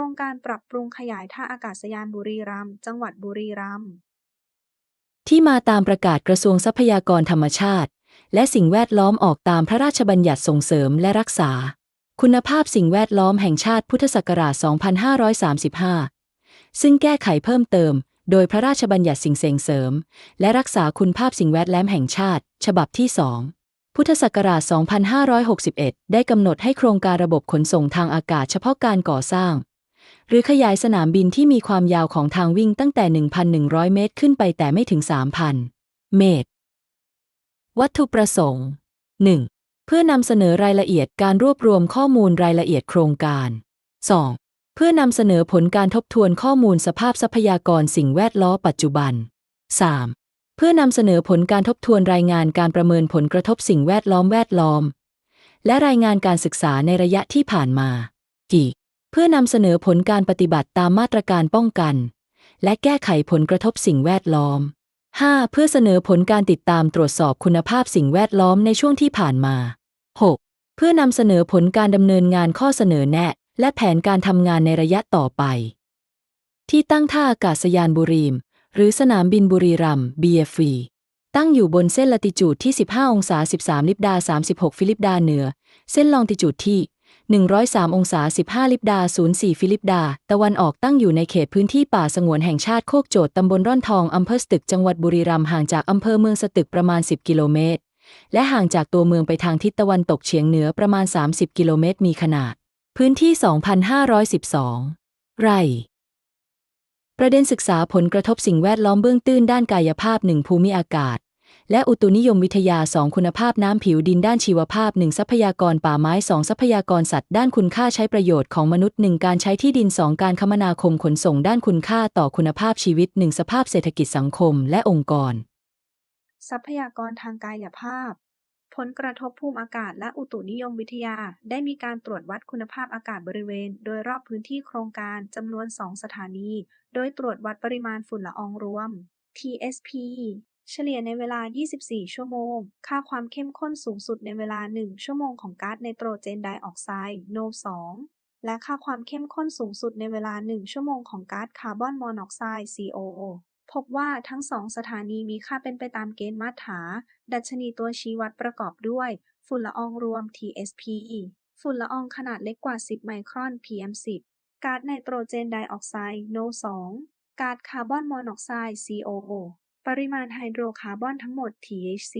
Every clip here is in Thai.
ครงการปรับปรุงขยายท่าอากาศยานบุรีรัมย์ จังหวัดบุรีรัมย์ ที่มาตามประกาศกระทรวงทรัพยากรธรรมชาติ และสิ่งแวดล้อมออกตามพระราชบัญญัติส่งเสริมและรักษา คุณภาพสิ่งแวดล้อมแห่งชาติพุทธศักราช 2535 ซึ่งแก้ไขเพิ่มเติม โดยพระราชบัญญัติสิ่งเสริงเสริม และรักษาคุณภาพสิ่งแวดล้อมแห่งชาติ ฉบับที่2พุทธศักราช 2561 ได้กำหนดให้โครงการระบบขนส่งทางอากาศเฉพาะการก่อสร้าง หรือขยายสนามบินที่มีความยาวของทางวิ่งตั้งแต่ 1,100 เมตรขึ้นไปแต่ไม่ถึง 3,000 เมตร วัตถุประสงค์ 1. เพื่อนำเสนอรายละเอียดการรวบรวมข้อมูลรายละเอียดโครงการ 2. เพื่อนำเสนอผลการทบทวนข้อมูลสภาพทรัพยากรสิ่งแวดล้อมปัจจุบัน 3. เพื่อนำเสนอผลการทบทวนรายงานการประเมินผลกระทบสิ่งแวดล้อมแวดล้อม และรายงานการศึกษาในระยะที่ผ่านมากี่ พื่อนำเสนอผลการปฏิบัติตามมาตรการป้องกัน และแก้ไขผลกระทบสิ่งแวดล้อม 5. เพื่อเสนอผลการติดตามตรวจสอบคุณภาพสิ่งแวดล้อมในช่วงที่ผ่านมา 6. เพื่อนำเสนอผลการดำเนินงานข้อเสนอแนะ และแผนการทำงานในระยะต่อไป ที่ตั้งท่าอากาศยานบุรีมหรือสนามบินบุรีรัมย์ BFV ตั้งอยู่บนเส้นละติจูดที่ 15 องศา 13 ลิบดา 36 ฟิลิปดาเหนือ เส้นลองติจูดที่ 103 องศา 15 ลิบดา 04 ฟิลิปดา ตะวันออกตั้งอยู่ในเขตพื้นที่ป่าสงวนแห่งชาติโคกโจดตำบลร่อนทอง อำเภอสตึก จังหวัดบุรีรัมย์ ห่างจากอำเภอเมืองสตึกประมาณ 10 กิโลเมตร และห่างจากตัวเมืองไปทางทิศตะวันตกเฉียงเหนือประมาณ 30 กิโลเมตร มีขนาด พื้นที่ 2,512 ไร่ประเด็นศึกษาผลกระทบสิ่งแวดล้อมเบื้องตื้นด้านกายภาพ 1 ภูมิอากาศ และอุตุนิยมวิทยา 2 คุณภาพน้ำผิวดินด้านชีวภาพ 1 ทรัพยากรป่าไม้ 2 ทรัพยากรสัตว์ด้านคุณค่าใช้ประโยชน์ของมนุษย์ 1 การใช้ที่ดิน 2 การคมนาคมขนส่งด้านคุณค่าต่อคุณภาพชีวิต 1 สภาพเศรษฐกิจสังคมและองค์กร ทรัพยากรทางกายภาพ ผลกระทบภูมิอากาศและอุตุนิยมวิทยา ได้มีการตรวจวัดคุณภาพอากาศบริเวณ โดยรอบพื้นที่โครงการจำนวน 2 สถานี โดยตรวจวัดปริมาณฝุ่นละอองรวม TSP เฉลี่ยในเวลา 24 ชั่วโมง ค่าความเข้มข้นสูงสุดในเวลา 1 ชั่วโมงของก๊าซไนโตรเจนไดออกไซด์ NO2 และค่าความเข้มข้นสูงสุดในเวลา 1 ชั่วโมงของก๊าซคาร์บอนมอนอกไซด์ COO พบว่าทั้งสองสถานีมีค่าเป็นไปตามเกณฑ์มาตรฐาน ดัชนีตัวชี้วัดประกอบด้วย ฝุ่นละอองรวม TSP ฝุ่นละอองขนาดเล็กกว่า 10 ไมครอน PM10 ก๊าซไนโตรเจนไดออกไซด์ NO2 ก๊าซคาร์บอนมอนอกไซด์ COO ปริมาณไฮโดรคาร์บอนทั้งหมด THC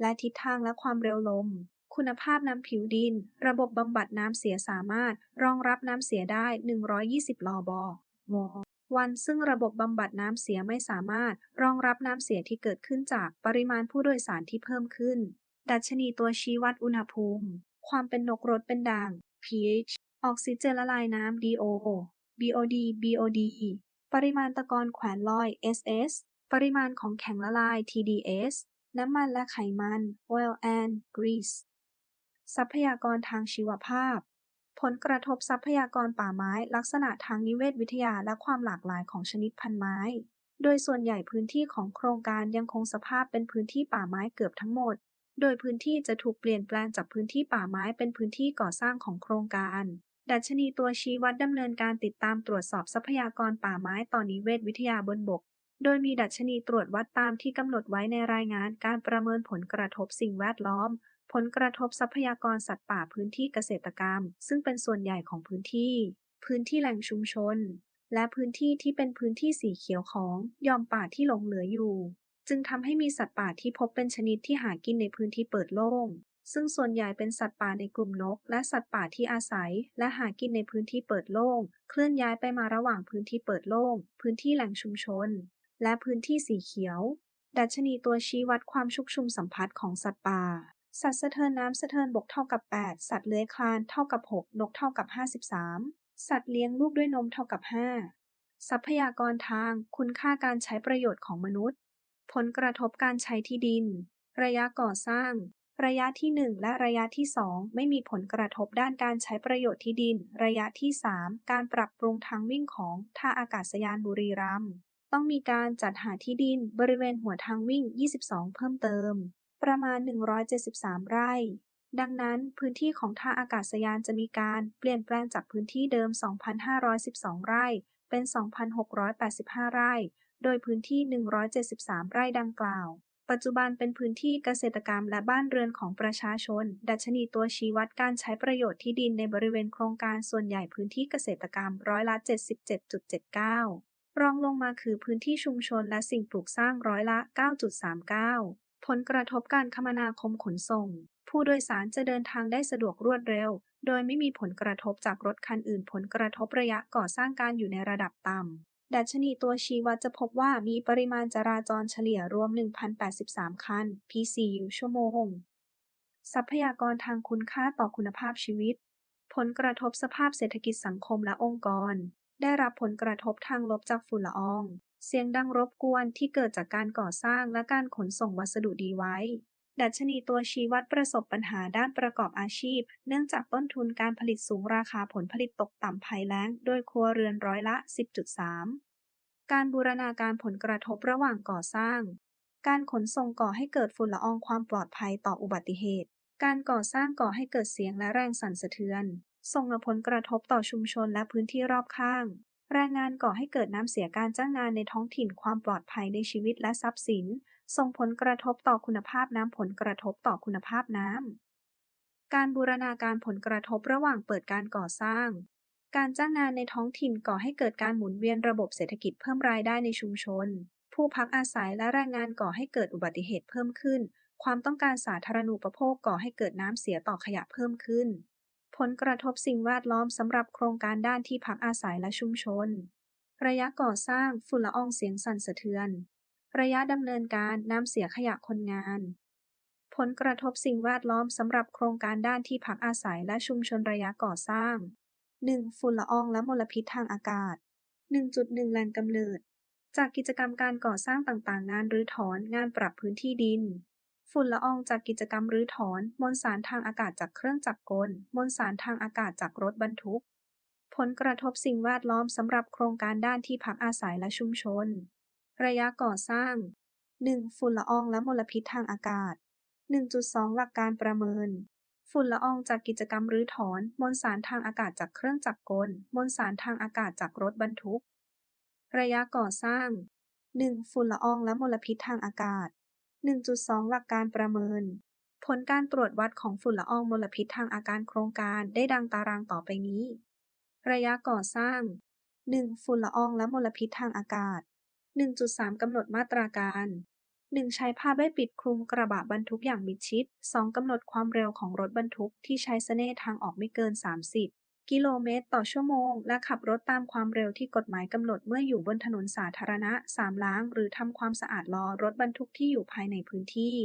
และทิศทางและความเร็วลม คุณภาพน้ำผิวดิน ระบบบำบัดน้ำเสียสามารถรองรับน้ำเสียได้ 120ลบววันซึ่งระบบบำบัดน้ำเสียไม่สามารถรองรับน้ำเสียที่เกิดขึ้นจากปริมาณผู้โดยสารที่เพิ่มขึ้น ดัชนีตัวชี้วัดอุณหภูมิ ความเป็นนกรดเป็นด่าง pH ออกซิเจนละลายน้ำ DO BOD BOD ปริมาณตะกอนแขวนลอย SS ปริมาณของแข็งละลาย TDS น้ำมันและไขมัน Oil and Grease ทรัพยากรทางชีวภาพ ผลกระทบทรัพยากรป่าไม้ ลักษณะทางนิเวศวิทยาและความหลากหลายของชนิดพันธุ์ไม้ โดยส่วนใหญ่พื้นที่ของโครงการยังคงสภาพเป็นพื้นที่ป่าไม้เกือบทั้งหมด โดยพื้นที่จะถูกเปลี่ยนแปลงจากพื้นที่ป่าไม้เป็นพื้นที่ก่อสร้างของโครงการ ดัชนีตัวชี้วัดดำเนินการติดตามตรวจสอบทรัพยากรป่าไม้ต่อนิเวศวิทยาบนบก โดยมีดัชนีตรวจวัดตามที่กำหนดไว้ในรายงานการประเมินผลกระทบสิ่งแวดล้อม ผลกระทบทรัพยากรสัตว์ป่าพื้นที่เกษตรกรรม ซึ่งเป็นส่วนใหญ่ของพื้นที่ พื้นที่แหล่งชุมชน และพื้นที่ที่เป็นพื้นที่สีเขียวของยอมป่าที่หลงเหลืออยู่ จึงทำให้มีสัตว์ป่าที่พบเป็นชนิดที่หากินในพื้นที่เปิดโล่ง ซึ่งส่วนใหญ่เป็นสัตว์ป่าในกลุ่มนก และสัตว์ป่าที่อาศัย และหากินในพื้นที่เปิดโล่ง เคลื่อนย้ายไปมาระหว่างพื้นที่เปิดโล่ง พื้นที่แหล่งชุมชน และพื้นที่สีเขียว ดัชนีตัวชี้วัดความชุกชุมสัมพัทธ์ของสัตว์ป่า สัตว์สะเทินน้ำสะเทินบกเท่ากับ 8 สัตว์เลื้อยคลานเท่ากับ 6 นกเท่ากับ 53 สัตว์เลี้ยงลูกด้วยนมเท่ากับ 5 ทรัพยากรทาง คุณค่าการใช้ประโยชน์ของมนุษย์ ผลกระทบการใช้ที่ดิน ระยะก่อสร้างระยะที่ 1 และระยะที่ 2 ไม่มีผลกระทบด้านการใช้ประโยชน์ที่ดิน ระยะที่ 3 การปรับปรุงทางวิ่งของท่าอากาศยานบุรีรัมย์ ต้องมีการจัดหาที่ดินบริเวณหัวทางวิ่ง 22 เพิ่มเติม ประมาณ 173 ไร่ ดังนั้นพื้นที่ของท่าอากาศยานจะมีการเปลี่ยนแปลงจากพื้นที่เดิม 2,512 ไร่ เป็น 2,685 ไร่ โดยพื้นที่ 173 ไร่ดังกล่าว ปัจจุบันเป็นพื้นที่เกษตรกรรมและบ้านเรือนของประชาชน ดัชนีตัวชี้วัดการใช้ประโยชน์ที่ดินในบริเวณโครงการส่วนใหญ่พื้นที่เกษตรกรรมร้อยละ77.79 รองลงมาคือพื้นที่ชุมชนและสิ่งปลูกสร้างร้อยละ 9.39 ผลกระทบการคมนาคมขนส่ง ผู้โดยสารจะเดินทางได้สะดวกรวดเร็ว โดยไม่มีผลกระทบจากรถคันอื่น ผลกระทบระยะก่อสร้างการอยู่ในระดับต่ำ ดัชนีตัวชี้วัดจะพบว่ามีปริมาณจราจรเฉลี่ยรวม 1,083 คัน PCU ชั่วโมง ทรัพยากรทางคุณค่าต่อคุณภาพชีวิต ผลกระทบสภาพเศรษฐกิจสังคมและองค์กร ได้รับผลกระทบทางลบจากฝุ่นละออง เสียงดังรบกวนที่เกิดจากการก่อสร้างและการขนส่งวัสดุดีไว้ ดัชนีตัวชี้วัดประสบปัญหาด้านประกอบอาชีพ เนื่องจากต้นทุนการผลิตสูงราคาผลผลิตตกต่ำภัยแล้ง โดยครัวเรือนร้อยละ 10.3 การบูรณาการผลกระทบระหว่างก่อสร้าง การขนส่งก่อให้เกิดฝุ่นละอองความปลอดภัยต่ออุบัติเหตุ การก่อสร้างก่อให้เกิดเสียงและแรงสั่นสะเทือน ส่งผลกระทบต่อชุมชนและพื้นที่รอบข้าง แรงงานก่อให้เกิดน้ำเสียการจ้างงานในท้องถิ่นความปลอดภัยในชีวิตและทรัพย์สิน ส่งผลกระทบต่อคุณภาพน้ำผลกระทบต่อคุณภาพน้ำ การบูรณาการผลกระทบระหว่างเปิดการก่อสร้าง การจ้างงานในท้องถิ่นก่อให้เกิดการหมุนเวียนระบบเศรษฐกิจเพิ่มรายได้ในชุมชน ผู้พักอาศัยและแรงงานก่อให้เกิดอุบัติเหตุเพิ่มขึ้น ความต้องการสาธารณูปโภคก่อให้เกิดน้ำเสียต่อขยะเพิ่มขึ้น ผลกระทบสิ่งแวดล้อมสำหรับโครงการด้านที่พักอาศัยและชุมชน ระยะก่อสร้างฝุ่นละอองเสียงสั่นสะเทือน ระยะดำเนินการน้ำเสียขยะคนงาน ผลกระทบสิ่งแวดล้อมสำหรับโครงการด้านที่พักอาศัยและชุมชนระยะก่อสร้าง 1. ฝุ่นละอองและมลพิษทางอากาศ 1.1 แหล่งกำเนิด จากกิจกรรมการก่อสร้างต่างๆ งานรื้อถอน งานปรับพื้นที่ดิน ฝุ่นละอองจากกิจกรรมรื้อถอนมลสารทางอากาศจากเครื่องจักรกลมลสารทางอากาศจากรถบรรทุก ผลกระทบสิ่งแวดล้อมสำหรับโครงการด้านที่พักอาศัยและชุมชน ระยะก่อสร้าง 1. ฝุ่นละอองและมลพิษทางอากาศ 1.2 หลักการประเมิน ฝุ่นละอองจากกิจกรรมรื้อถอนมลสารทางอากาศจากเครื่องจักรกลมลสารทางอากาศจากรถบรรทุก ระยะก่อสร้าง 1. ฝุ่นละอองและมลพิษทางอากาศ 1.2 หลักการประเมิน ผลการตรวจวัดของฝุ่นละอองมลพิษทางอาการโครงการได้ดังตารางต่อไปนี้ ระยะก่อสร้าง 1. ฝุ่นละอองและมลพิษทางอากาศ 1.3 กำหนดมาตราการ 1. ใช้ผ้าใบปิดคลุมกระบะบรรทุกอย่างมิดชิด 2. กำหนดความเร็วของรถบรรทุกที่ใช้เสน่ห์ทางออกไม่เกิน 30 กิโลเมตรต่อชั่วโมง และขับรถตามความเร็วที่กฎหมายกำหนดเมื่ออยู่บนถนนสาธารณะ 3. ล้าง หรือทำความสะอาดล้อรถบรรทุกที่อยู่ภายในพื้นที่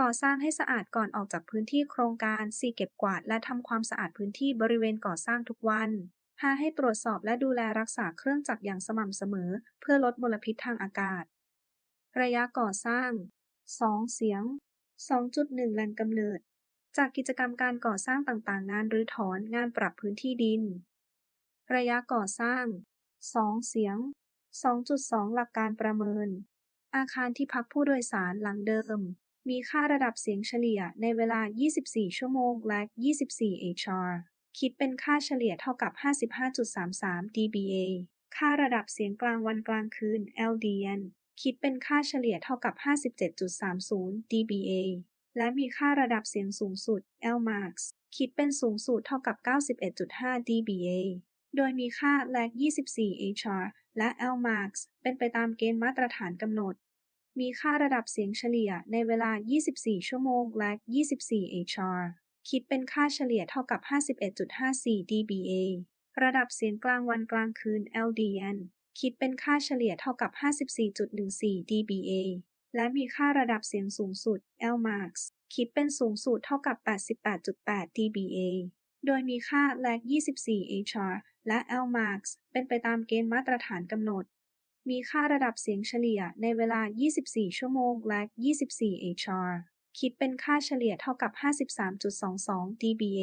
ก่อสร้างให้สะอาดก่อนออกจากพื้นที่โครงการ 4. เก็บกวาด และทำความสะอาดพื้นที่บริเวณก่อสร้างทุกวัน 5. ให้ตรวจสอบและดูแลรักษาเครื่องจักรอย่างสม่ำเสมอ เพื่อลดมลพิษทางอากาศ ระยะก่อสร้าง 2. เสียง 2.1 แหล่งกำเนิด จากกิจกรรมการก่อสร้างต่างๆ งานรื้อถอน งานปรับพื้นที่ดิน ระยะก่อสร้าง 2. เสียง 2.2 หลักการประเมิน อาคารที่พักผู้โดยสารหลังเดิม มีค่าระดับเสียงเฉลี่ยในเวลา 24 ชั่วโมง และ 24 HR คิดเป็นค่าเฉลี่ยเท่ากับ 55.33 dBA ค่าระดับเสียงกลางวันกลางคืน LDN คิดเป็นค่าเฉลี่ยเท่ากับ 57.30 dBA และมีค่าระดับเสียงสูงสุด Lmax คิดเป็นสูงสุดเท่ากับ 91.5 dBA โดยมีค่า lag 24 HR และ Lmax เป็นไปตามเกณฑ์มาตรฐานกำหนด มีค่าระดับเสียงเฉลี่ยในเวลา 24 ชั่วโมง lag 24 HR คิดเป็นค่าเฉลี่ยเท่ากับ 51.54 dBA ระดับเสียงกลางวันกลางคืน LDN คิดเป็นค่าเฉลี่ยเท่ากับ 54.14 dBA และมีค่าระดับเสียงสูงสุด Lmax คิดเป็นสูงสุดเท่ากับ 88.8 dBA โดยมีค่า lag 24 HR และ Lmax เป็นไปตามเกณฑ์มาตรฐานกำหนด มีค่าระดับเสียงเฉลี่ยในเวลา 24 ชั่วโมง lag 24 HR คิดเป็นค่าเฉลี่ยเท่ากับ 53.22 dBA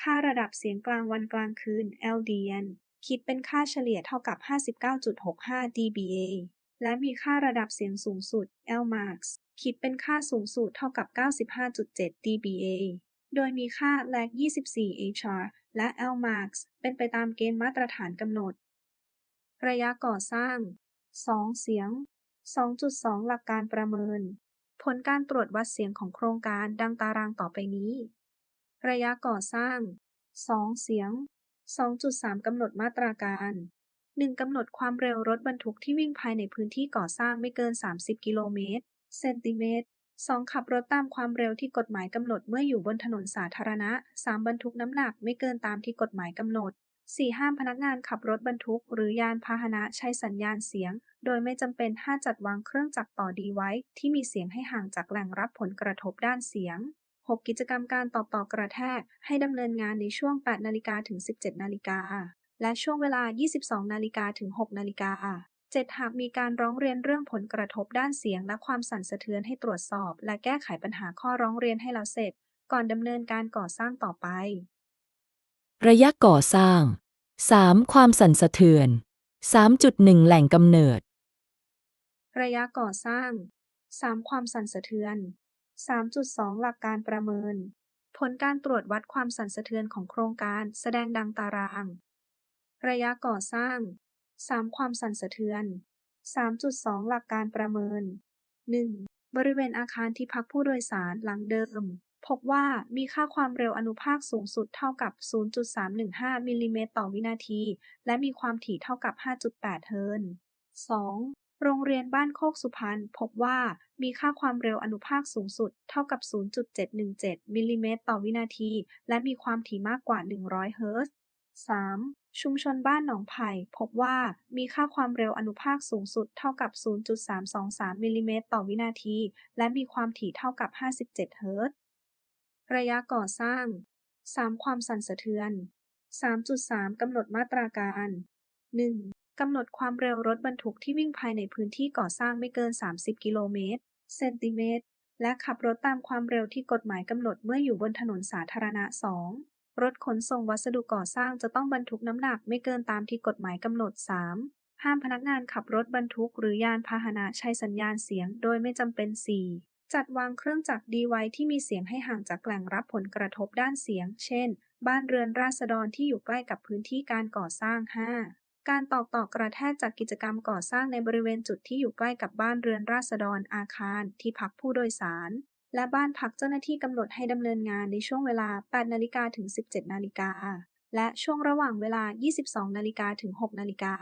ค่าระดับเสียงกลางวันกลางคืน LDN คิดเป็นค่าเฉลี่ยเท่ากับ 59.65 dBA และมีค่าระดับเสียงสูงสุด Lmax คิดเป็นค่าสูงสุดเท่ากับ 95.7 dBA โดยมีค่า lag 24 HR และ LMAX เป็นไปตามเกณฑ์มาตรฐานกำหนด ระยะก่อสร้าง 2 เสียง 2.2 หลักการประเมิน ผลการตรวจวัดเสียงของโครงการดังตารางต่อไปนี้ ระยะก่อสร้าง 2 เสียง 2.3 กำหนดมาตราการ 1. กำหนดความเร็วรถบรรทุกที่วิ่งภายในพื้นที่ก่อสร้างไม่เกิน 30 กิโลเมตรเซนติเมตร 2. ขับรถตามความเร็วที่กฎหมายกำหนดเมื่ออยู่บนถนนสาธารณะ 3. บรรทุกน้ำหนักไม่เกินตามที่กฎหมายกำหนด 4. ห้ามพนักงานขับรถบรรทุก หรือยานพาหนะใช้สัญญาณเสียง โดยไม่จำเป็นถ้าจัดวางเครื่องจักรต่อดีไว้ ที่มีเสียงให้ห่างจากแหล่งรับผลกระทบด้านเสียง 6. กิจกรรมการตอบต่อกระแทก ให้ดำเนินงานในช่วง 8 นาฬิกาถึง 17 นาฬิกา และช่วงเวลา 22 นาฬิกาถึง 6 นาฬิกา 7. หากมีการร้องเรียนเรื่องผลกระทบด้านเสียงและความสั่นสะเทือนให้ตรวจสอบ และแก้ไขปัญหาข้อร้องเรียนให้แล้วเสร็จ ก่อนดำเนินการก่อสร้างต่อไป ระยะก่อสร้าง 3. ความสั่นสะเทือน 3.1 แหล่งกำเนิด ระยะก่อสร้าง 3. ความสั่นสะเทือน 3.2 หลักการประเมิน ผลการตรวจวัดความสั่นสะเทือนของโครงการแสดงดังตาราง ระยะก่อสร้าง 3. ความสั่นสะเทือน 3.2 หลักการประเมิน 1. บริเวณอาคารที่พักผู้โดยสารหลังเดิม พบว่ามีค่าความเร็วอนุภาคสูงสุดเท่ากับ 0.315 มิลลิเมตรต่อวินาที และมีความถี่เท่ากับ 5.8 เฮิรตซ์ 2. โรงเรียนบ้านโคกสุพรรณพบว่ามีค่าความเร็วอนุภาคสูงสุดเท่ากับ 0.717 มิลลิเมตรต่อวินาที และมีความถี่มากกว่า 100 เฮิร์ตซ์ 3. ชุมชนบ้านหนองไผ่พบว่ามีค่าความเร็วอนุภาคสูงสุดเท่ากับ 0.323 มิลลิเมตรต่อวินาที และมีความถี่เท่ากับ 57 เฮิรตซ์ ระยะก่อสร้าง 3. ความสั่นสะเทือน 3.3 กำหนดมาตราการ 1. กำหนดความเร็วรถบรรทุกที่วิ่งภายในพื้นที่ก่อสร้างไม่เกิน 30 กิโลเมตรเซนติเมตร และขับรถตามความเร็วที่กฎหมายกำหนดเมื่ออยู่บนถนนสาธารณะ 2. รถขนส่งวัสดุก่อสร้างจะต้องบรรทุกน้ำหนักไม่เกินตามที่กฎหมายกำหนด 3. ห้ามพนักงานขับรถบรรทุกหรือยานพาหนะใช้สัญญาณเสียงโดยไม่จำเป็น 4. จัดวางเครื่องจักรดีไว้ที่มีเสียงให้ห่างจากแหล่งรับผลกระทบด้านเสียง เช่น บ้านเรือนราษฎรที่อยู่ใกล้กับพื้นที่การก่อสร้าง 5. การตอกต่อกระแทกจากกิจกรรมก่อสร้างในบริเวณจุดที่อยู่ใกล้กับบ้านเรือนราษฎรอาคาร ที่พักผู้โดยสาร และบ้านพักเจ้าหน้าที่กำหนดให้ดำเนินงานในช่วงเวลา 8 นาฬิกาถึง 17 นาฬิกา และช่วงระหว่างเวลา 22 นาฬิกาถึง 6 นาฬิกา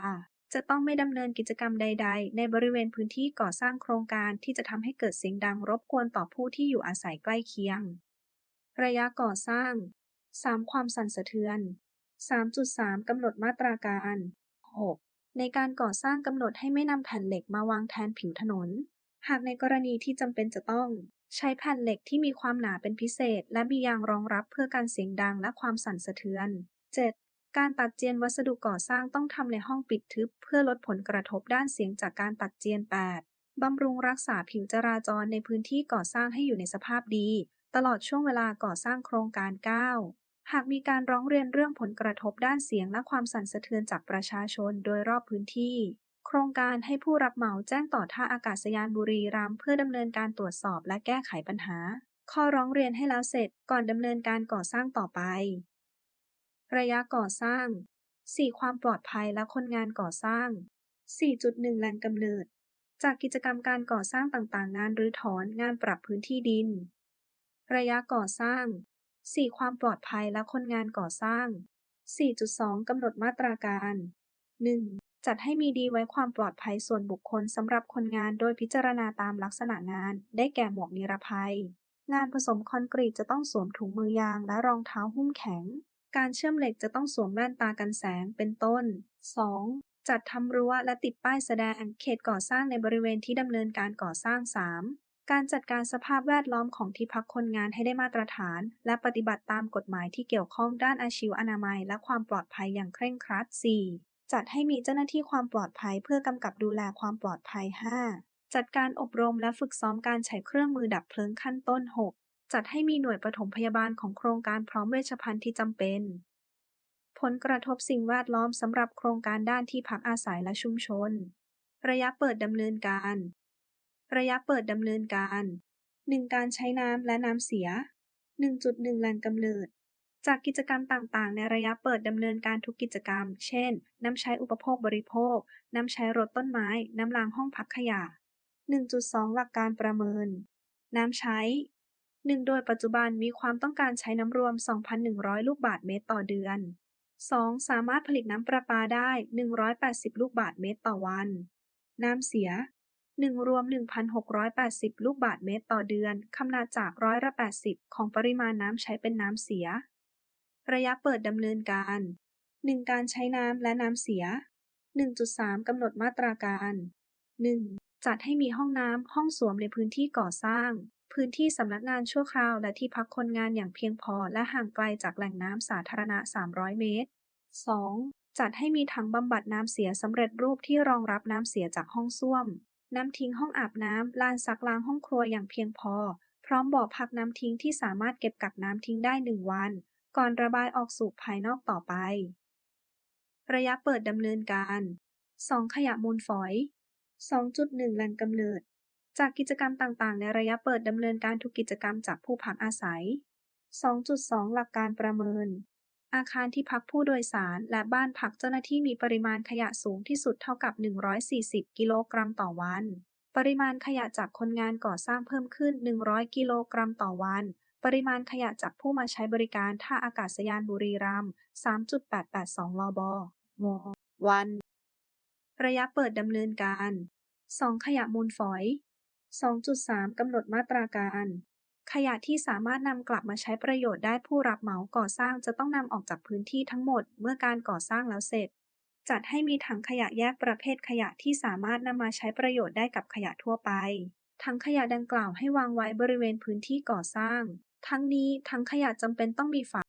จะต้องไม่ดำเนินกิจกรรมใด ๆ ในบริเวณพื้นที่ก่อสร้างโครงการที่จะทำให้เกิดเสียงดังรบกวนต่อผู้ที่อยู่อาศัยใกล้เคียง ระยะก่อสร้าง 3. ความสั่นสะเทือน 3.3 กำหนดมาตราการ 6. ในการก่อสร้างกำหนดให้ไม่นำแผ่นเหล็กมาวางแทนผิวถนน หากในกรณีที่จำเป็นจะต้อง ใช้แผ่นเหล็กที่มีความหนาเป็นพิเศษ และมียางรองรับเพื่อการเสียงดังและความสั่นสะเทือน 7. การตัดเจียนวัสดุก่อสร้างต้องทำในห้องปิดทึบ เพื่อลดผลกระทบด้านเสียงจากการตัดเจียน 8. บำรุงรักษาผิวจราจรในพื้นที่ก่อสร้างให้อยู่ในสภาพดี ตลอดช่วงเวลาก่อสร้างโครงการ 9. หากมีการร้องเรียนเรื่องผลกระทบด้านเสียงและความสั่นสะเทือนจากประชาชนโดยรอบพื้นที่ โครงการให้ผู้รับเหมาแจ้งต่อท่าอากาศยานบุรีรัมย์เพื่อดำเนินการตรวจสอบและแก้ไขปัญหา ข้อร้องเรียนให้แล้วเสร็จก่อนดำเนินการก่อสร้างต่อไป ระยะก่อสร้าง 4. ความปลอดภัยและคนงานก่อสร้าง 4.1 แหล่งกำเนิด จากกิจกรรมการก่อสร้างต่างๆ งานรื้อถอนงานปรับพื้นที่ดิน ระยะก่อสร้าง 4. ความปลอดภัยและคนงานก่อสร้าง 4.2 กำหนดมาตราการ 1. จัดให้มีดีไว้ความปลอดภัยส่วนบุคคลสำหรับคนงานโดยพิจารณาตามลักษณะงาน ได้แก่หมวกนิรภัย งานผสมคอนกรีตจะต้องสวมถุงมือยางและรองเท้าหุ้มแข็ง การเชื่อมเหล็กจะต้องสวมแว่นตากันแสงเป็นต้น 2. จัดทำรั้วและติดป้ายแสดงเขตก่อสร้างในบริเวณที่ดำเนินการก่อสร้าง 3. การจัดการสภาพแวดล้อมของที่พักคนงานให้ได้มาตรฐาน และปฏิบัติตามกฎหมายที่เกี่ยวข้องด้านอาชีวอนามัย และความปลอดภัยอย่างเคร่งครัด 4. จัดให้มีเจ้าหน้าที่ความปลอดภัยเพื่อกำกับดูแลความปลอดภัย 5. จัดการอบรมและฝึกซ้อมการใช้เครื่องมือดับเพลิงขั้นต้น 6. จัดให้มีหน่วยปฐมพยาบาลของโครงการพร้อมเวชภัณฑ์ที่จำเป็น ผลกระทบสิ่งแวดล้อมสำหรับโครงการด้านที่พักอาศัยและชุมชน ระยะเปิดดำเนินการ ระยะเปิดดำเนินการ 1. การใช้น้ำและน้ำเสีย 1.1 แหล่งกำเนิด จากกิจกรรมต่างๆ ในระยะเปิดดำเนินการทุกกิจกรรม เช่น น้ำใช้อุปโภคบริโภค น้ำใช้รดต้นไม้ น้ำล้างห้องพักขยะ 1.2 หลักการประเมิน น้ำใช้ 1. โดยปัจจุบันมีความต้องการใช้น้ำรวม 2,100 ลูกบาศก์เมตรต่อเดือน 2. สามารถผลิตน้ำประปาได้ 180 ลูกบาศก์เมตรต่อวัน น้ำเสีย 1 รวม 1,680 ลูกบาศก์เมตรต่อเดือน คำนวณจากร้อยละ80 ของปริมาณน้ำใช้เป็นน้ำเสีย ระยะเปิดดำเนินการ 1. การใช้น้ำและน้ำเสีย 1.3 กำหนดมาตราการ 1. จัดให้มีห้องน้ำห้องส้วมในพื้นที่ก่อสร้าง พื้นที่สำนักงานชั่วคราวและที่พักคนงานอย่างเพียงพอและห่างไกลจากแหล่งน้ำสาธารณะ 300 เมตร 2. จัดให้มีถังบำบัดน้ำเสียสำเร็จรูปที่รองรับน้ำเสียจากห้องส้วม น้ำทิ้งห้องอาบน้ำลานซักล้างห้องครัวอย่างเพียงพอ พร้อมบ่อพักน้ำทิ้งที่สามารถเก็บกักน้ำทิ้งได้ 1 วัน ก่อนระบายออกสู่ภายนอกต่อไป ระยะเปิดดำเนินการ 2. ขยะมูลฝอย 2.1 แหล่งกำเนิด จากกิจกรรมต่างๆ ในระยะเปิดดำเนินการทุกกิจกรรมจากผู้พักอาศัย 2.2 หลักการประเมิน อาคารที่พักผู้โดยสารและบ้านพักเจ้าหน้าที่มีปริมาณขยะสูงที่สุดเท่ากับ 140 กิโลกรัมต่อวัน ปริมาณขยะจากคนงานก่อสร้างเพิ่มขึ้น 100 กิโลกรัมต่อวัน ปริมาณขยะจากผู้มาใช้บริการท่าอากาศยานบุรีรัมย์ 3.882 ลบววัน ระยะเปิดดำเนินการ 2. ขยะมูลฝอย 2.3 กำหนดมาตราการ ขยะที่สามารถนำกลับมาใช้ประโยชน์ได้ผู้รับเหมาก่อสร้างจะต้องนำออกจากพื้นที่ทั้งหมดเมื่อการก่อสร้างแล้วเสร็จ จัดให้มีถังขยะแยกประเภทขยะที่สามารถนำมาใช้ประโยชน์ได้กับขยะทั่วไปถังขยะดังกล่าวให้วางไว้บริเวณพื้นที่ก่อสร้าง ทั้งนี้ ถังขยะจำเป็นต้องมีฝา